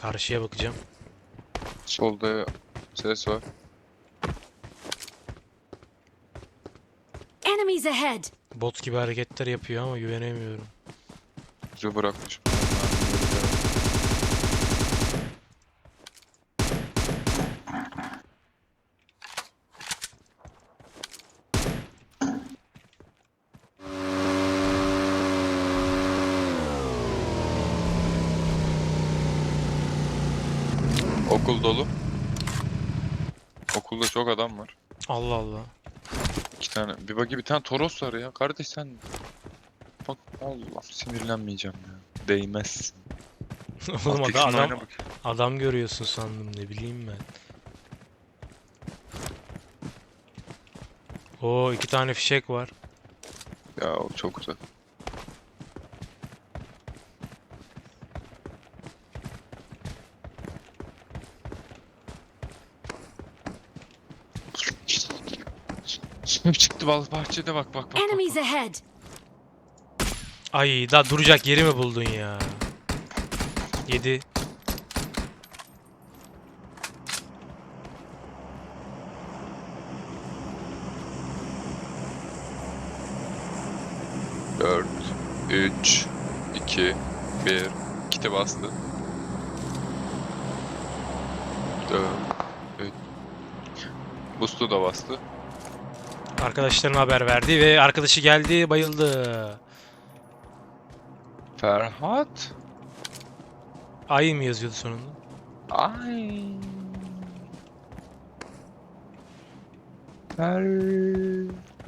Karşıya bakacağım. Solda ses var. Enemies ahead! Bot gibi hareketler yapıyor ama güvenemiyorum. Bizi bırakmış. Okul dolu. Okulda çok adam var. Allah Allah. İki tane. Bir bagi bir tane Toros var ya. Kardeş sen. Bak Allah sinirlenmeyeceğim ya. Değmez. Oğlum Alt adam, adam, bak. adam görüyorsun sandım ne bileyim ben. Oo iki tane fişek var. Ya o çok güzel. Çıktı bal bahçede bak bak bak. Enemies ahead! Ay da duracak yeri mi buldun ya? Yedi. Dört, üç, iki, bir. Kiti bastı. Dört, üç. Boost'u da bastı. Arkadaşlarına haber verdi ve arkadaşı geldi bayıldı. Ferhat. Ay mı yazıyordu sonunda? Ay. Fer...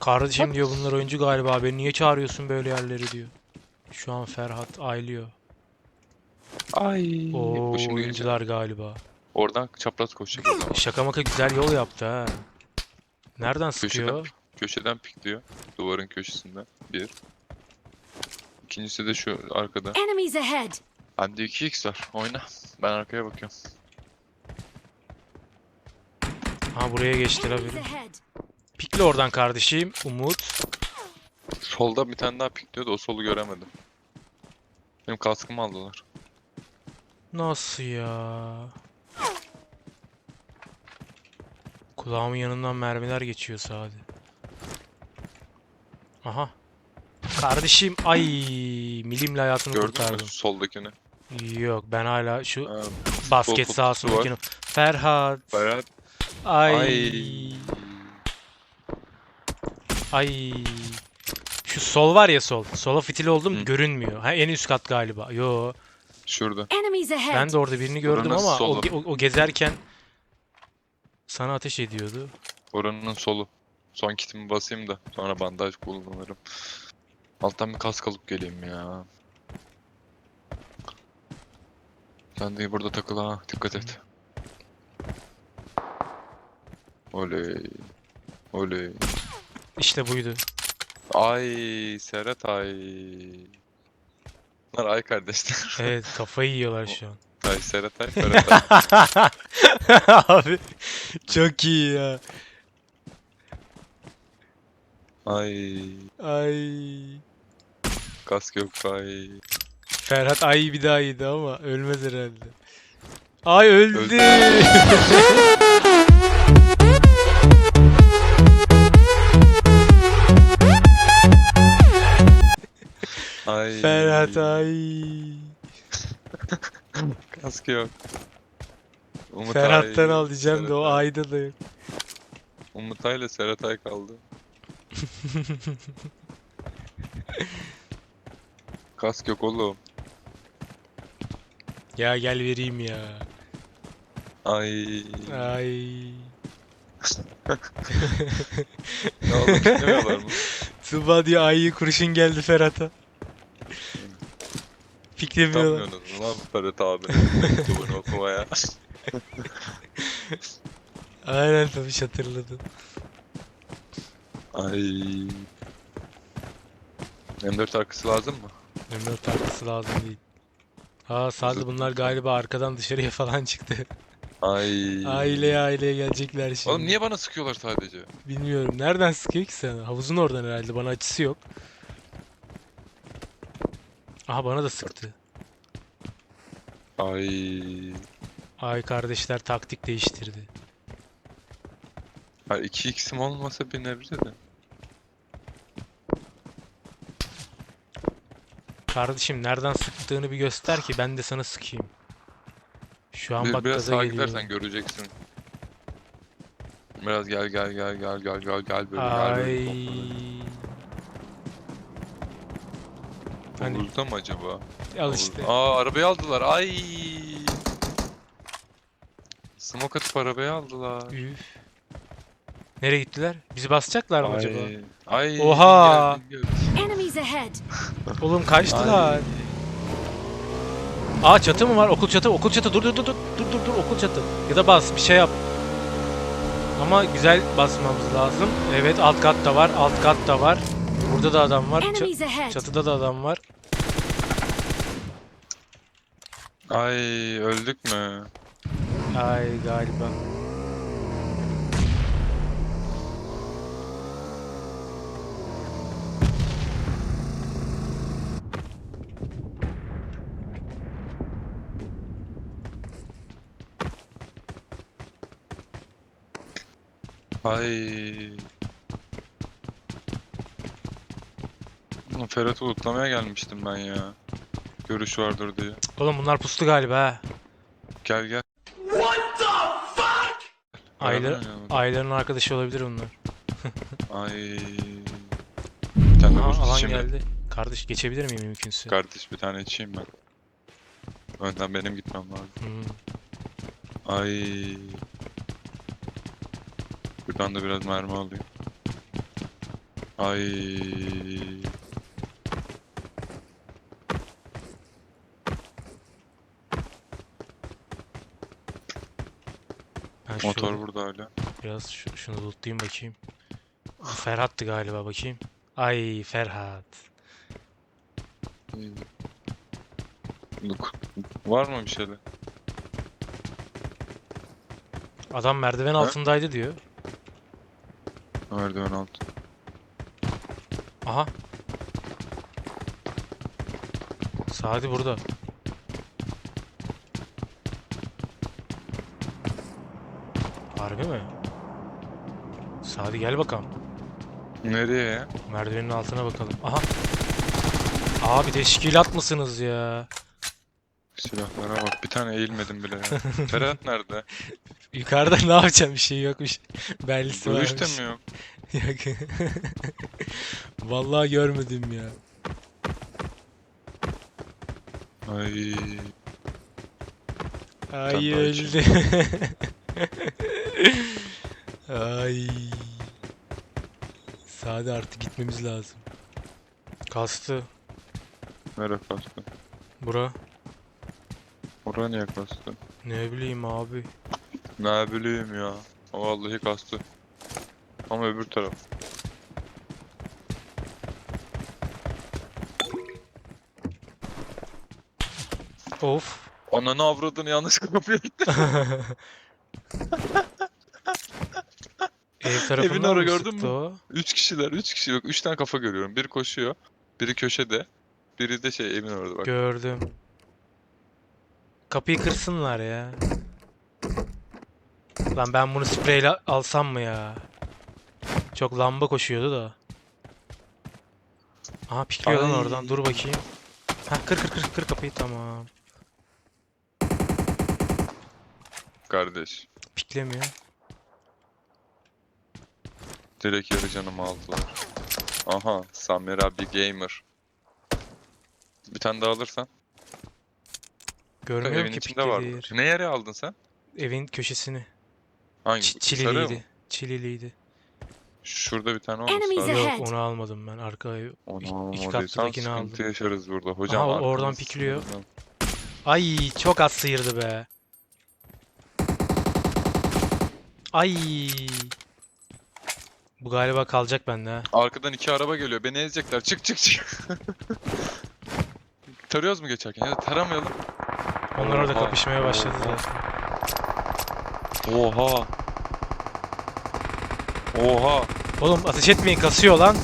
Kardeşim diyor bunlar oyuncu galiba beni niye çağırıyorsun böyle yerleri diyor. Şu an Ferhat aylıyor. Ay. Oo oyuncular galiba. Oradan çapraz koşacak. Şaka maka güzel yol yaptı ha. Nereden Köşeden, sıkıyor? pik- köşeden pikliyor. Duvarın köşesinden. Bir. İkincisi de şu arkada. Enemies ahead! Bende 2x var. Oyna. Ben arkaya bakıyorum. Ha buraya geçti la Enemies biri. ahead! Pikle oradan kardeşim. Umut. Solda bir tane daha pikliyordu. O solu göremedim. Benim kaskımı aldılar. Nasıl ya? Kulağımın yanından mermiler geçiyor sade. Aha. Kardeşim ay milimle hayatını Gördün mü kurtardım. soldakini? Yok ben hala şu Ha, basket kutusu sahasındakini. Ferhat. Ferhat. Ay. Ay. Ay. Şu sol var ya sol. Sola fitil oldum Hı. görünmüyor. Ha en üst kat galiba. Yo. Şurada. Enemies ahead! Ben de orada birini gördüm Buranın ama o, ge- o, o gezerken sana ateş ediyordu. Oranın solu. Son kitimi basayım da sonra bandaj kullanırım. Alttan bir kask alıp geleyim ya. Sen de burada takıl ha. Dikkat et. Oley. Oley. İşte buydu. Ay Serhat ay. Bunlar ay kardeşler. Evet kafayı yiyorlar şu an. ay Serhat ay Ferhat ay. Abi çok iyi ya. Ay. Ay. Kask yok ay. Ferhat ay bir daha yedi ama ölmez herhalde. Ay öldü. Öldü. Ay. Ferhat ay. Kask yok. Umut Ferhat'tan Ay, al diyeceğim de o Serhat Ay. ayda da yok. Umut Ay ile Serhat Ay kaldı. Kask yok oğlum. Ya gel vereyim ya. Ay. Ay. ne oldu? Dinlemiyorlar mı? Tuba diyor ayı kurşun geldi Ferhat'a. Fikremiyorlar. Tutamıyorsunuz lan Ferhat abi. Duvarını okumaya. Aynen tabii hatırladım. Ay. M4 arkası lazım mı? Memnun tartısı lazım değil. Aa sadece bunlar galiba arkadan dışarıya falan çıktı. Ay. Aileye aileye gelecekler şimdi. Oğlum niye bana sıkıyorlar sadece? Bilmiyorum. Nereden sıkıyor ki sana? Havuzun oradan herhalde. Bana açısı yok. Aha bana da sıktı. Ay. Ay kardeşler taktik değiştirdi. Ha 2x'im olmasa nebze de. Kardeşim nereden sıktığını bir göster ki ben de sana sıkayım. Şu an Bir, bak biraz gaza sağa geliyor. gidersen göreceksin. Biraz gel gel gel gel gel gel gel böyle gel Ay. böyle. Hani Havuzda mı acaba? al işte. Aa arabayı aldılar. Ay. Smoke atıp arabayı aldılar. Üf. Nereye gittiler? Bizi basacaklar mı acaba? Ay. Ay. Oha! gel, gel. Enemies ahead! Oğlum kaçtılar. Aa çatı mı var? Okul çatı, okul çatı. Dur dur dur dur. Dur dur dur okul çatı. Ya da bas bir şey yap. Ama güzel basmamız lazım. Evet alt kat da var. Alt kat da var. Burada da adam var. Ahead! çatıda da adam var. Ay öldük mü? Ay galiba. Ay. Ulan Ferhat'ı ulutlamaya gelmiştim ben ya. Görüş vardır diye. Oğlum bunlar pustu galiba ha. Gel gel. Oynayalım. ayların arkadaşı olabilir bunlar. Ay. Bir tane Aha, alan içeyim geldi. Kardeş geçebilir miyim mümkünse? Kardeş bir tane içeyim ben. Önden benim gitmem lazım. Hmm. Ay. Buradan da biraz mermi alayım. Ay. Ben Motor şöyle burada hala. biraz şu- şunu lootlayayım bakayım. Bu Ferhat'tı galiba bakayım. Ay Ferhat. Look. Var mı bir şeyler? Adam merdiven altındaydı diyor. Merdiven altı. Aha. Sadi burada. Harbi mi? Sadi gel bakalım. Nereye ya? Merdivenin altına bakalım. Aha. Abi teşkilat mısınız ya? Silahlara bak. Bir tane eğilmedim bile ya. Ferhat nerede? Yukarıda ne yapacağım bir şey yokmuş. Bellisi varmış. Görüşte mi yok? Yok. Vallahi görmedim ya. Ay. Ay öldü. Ay. Sade artık gitmemiz lazım. Kastı. Nereye kastı? Bura. Oraya niye kastı? Ne bileyim abi. Ne bileyim ya. Vallahi kastı. Ama öbür taraf. Of. Ananı avradını yanlış kapıyı Ev tarafından orada mı gördün sıktı mü? o? Üç kişiler, üç kişi yok. Üç tane kafa görüyorum. Biri koşuyor, biri köşede, biri de şey evin orada bak. Gördüm. Kapıyı kırsınlar ya. Lan ben bunu spreyle alsam mı ya? Çok lamba koşuyordu da. Aha pikliyor lan Ay. oradan. Dur bakayım. Ha kır kır kır kır kapıyı tamam. Kardeş. Piklemiyor. Direkt yarı canımı aldılar. Aha, Samira bir gamer. Bir tane daha alırsan. Görmüyorum evin ki içinde vardı. piklediği Ne yere aldın sen? Evin köşesini. Hangi? Ç- Sarı çililiydi. mı? Çililiydi. Şurada bir tane Enemies ahead. Yok onu almadım ben. Arka. Onu İki- iki almadıysan katlıdakini sıkıntı aldım. yaşarız burada. Hocam Aha, oradan pikliyor. Ay çok az sıyırdı be. Ay. Bu galiba kalacak bende ha. Arkadan iki araba geliyor. Beni ezecekler. Çık çık çık. Tarıyoruz mu geçerken? Ya da taramayalım. Onlar orada Oha, kapışmaya başladı zaten. Oha. Oha. Oğlum ateş etmeyin kasıyor lan.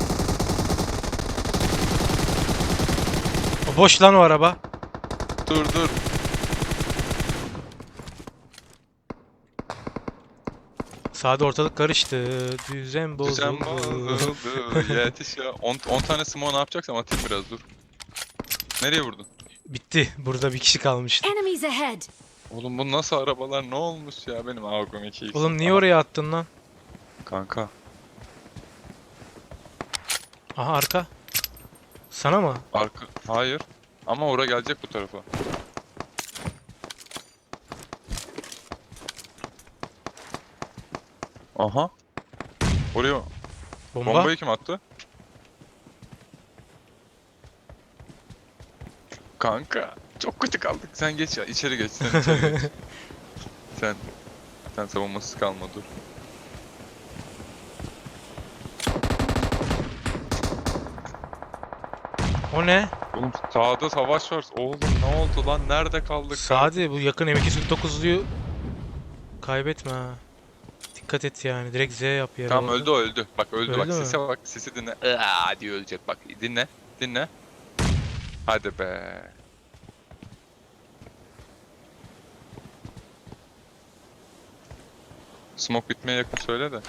O boş lan o araba. Dur dur. Sağda ortalık karıştı. Düzen bozuldu. Düzen bozuldu. Yetiş ya. 10 tane smoke ne yapacaksam atayım biraz dur. Nereye vurdun? Bitti. Burada bir kişi kalmıştı. Enemies ahead! Oğlum bu nasıl arabalar ne olmuş ya benim Avgom 2 Oğlum niye oraya attın lan? Kanka. Aha arka. Sana mı? Arka. Hayır. Ama oraya gelecek bu tarafa. Aha. Oraya Bomba. bombayı kim attı? Kanka. Çok kötü kaldık. Sen geç ya. içeri geç. Sen içeri geç. sen. Sen savunmasız kalma dur. O ne? Oğlum sağda savaş var. Oğlum ne oldu lan? Nerede kaldık? Sadi bu yakın M249'luyu kaybetme ha. Dikkat et yani. Direkt Z yap yere. Tamam öldü o öldü. Bak öldü, bak Öldü mü? sese bak sesi dinle. Aa diye ölecek bak dinle dinle. Hadi be. Smoke bitmeye yakın söyle de.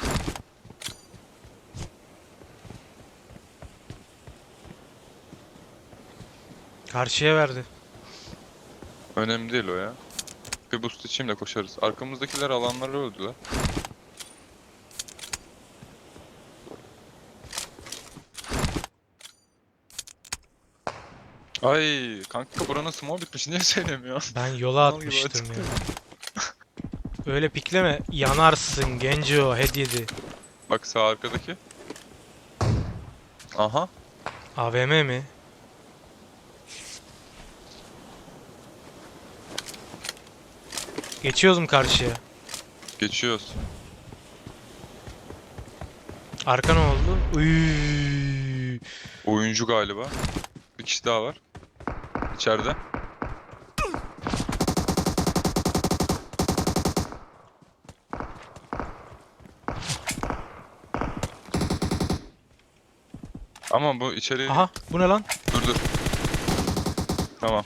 Karşıya verdi. Önemli değil o ya. Bir boost içeyim de koşarız. Arkamızdakiler alanları öldüler. Ay kanka buranın smoke bitmiş niye söylemiyorsun? Ben yola Mal gibi atmıştım ya. Öyle pikleme. Yanarsın genco head yedi. Bak sağ arkadaki. Aha. AVM mi? Geçiyoruz mu karşıya? Geçiyoruz. Arka ne oldu? Uyyy. Oyuncu galiba. Bir kişi daha var. İçeride. Ama bu içeri... Aha bu ne lan? Dur dur. Tamam.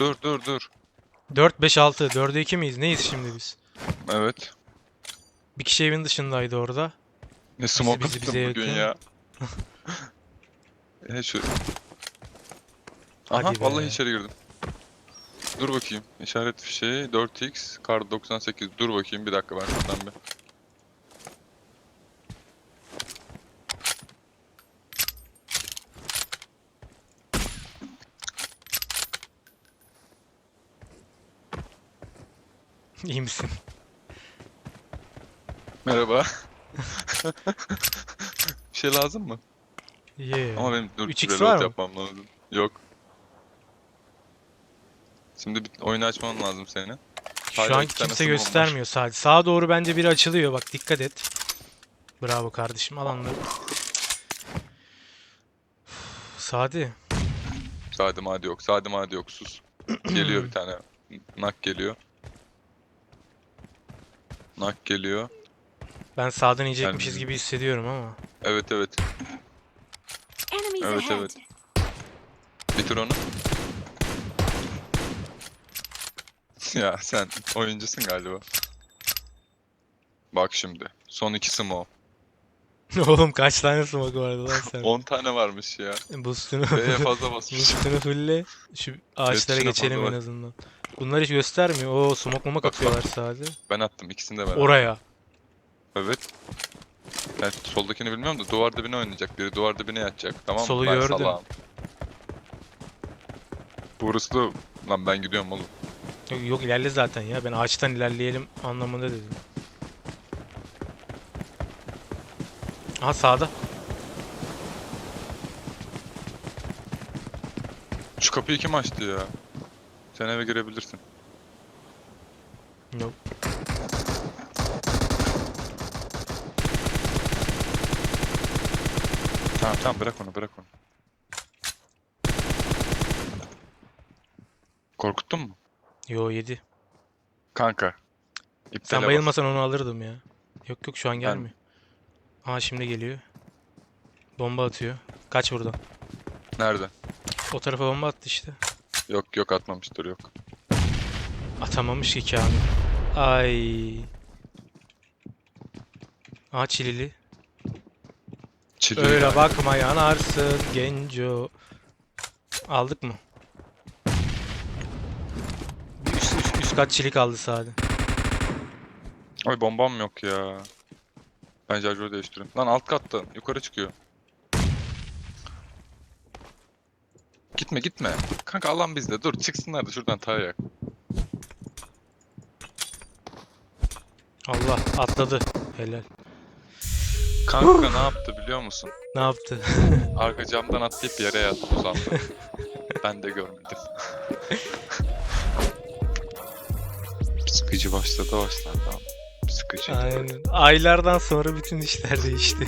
Dur dur dur. 4 5 6. 4'e 2 miyiz? Neyiz şimdi biz? Evet. Bir kişi evin dışındaydı orada. Ne smoke bize bugün yakın. ya. He şu... Aha Hadi be. vallahi içeri girdim. Dur bakayım. İşaret fişeği 4x kar 98. Dur bakayım bir dakika ben şuradan bir. İyi misin? Merhaba. bir şey lazım mı? Yeah. Ama benim dur 3x reload var mı? yapmam lazım. Yok. Şimdi bir oyunu açman lazım senin. Şu an kimse göstermiyor sadece. Sağa doğru bence biri açılıyor. Bak dikkat et. Bravo kardeşim alanları. Sadi. Sade made yok. Sade made yok. Sus. geliyor bir tane. Nak geliyor. Nak geliyor. Ben sağdan yiyecekmişiz Ben- gibi hissediyorum ama. Evet evet. Enemies Evet, ahead! evet. Bitir onu. ya sen oyuncusun galiba. Bak şimdi. Son iki smoke. Oğlum kaç tane smoke vardı lan sen? 10 tane varmış ya. Boostunu, B'ye fazla basmış. boostunu fulle. Şu ağaçlara geçelim fazla en azından. Bunlar hiç göstermiyor. Oo smoke momak Bak, atıyorlar sadece. Ben attım. ikisini de ben attım. Oraya. Evet. Ben soldakini bilmiyorum da duvar dibine oynayacak. Biri duvar dibine yatacak. Tamam mı? Solu ben gördüm. salağım. Burası da... Lan ben gidiyorum oğlum. Yok, yok ilerle zaten ya. Ben ağaçtan ilerleyelim anlamında dedim. Aha sağda. Şu kapıyı kim açtı ya? Sen eve girebilirsin. Yok. Tamam tamam bırak onu bırak onu. Korkuttun mu? Yo yedi. Kanka. İptele Sen bas. bayılmasan onu alırdım ya. Yok yok şu an gelmiyor. Aa şimdi geliyor. Bomba atıyor. Kaç buradan. Nerede? O tarafa bomba attı işte. Yok yok atmamıştır yok. Atamamış ki Kamil. Ay. Aa çilili. Çili Öyle bakma yanarsın genco. Aldık mı? Bir Üst, üst, üst kat çilik aldı sade. Ay bombam yok ya. Ben şarjörü değiştireyim. Lan alt katta yukarı çıkıyor. Gitme gitme. Kanka alan bizde. Dur çıksınlar da şuradan tayak. Allah atladı. Helal. Kanka ne yaptı biliyor musun? Ne yaptı? Arka camdan atlayıp yere yattı uzandı. ben de görmedim. Sıkıcı başladı başladı. Sıkıcı. Aynen. Aylardan sonra bütün işler değişti.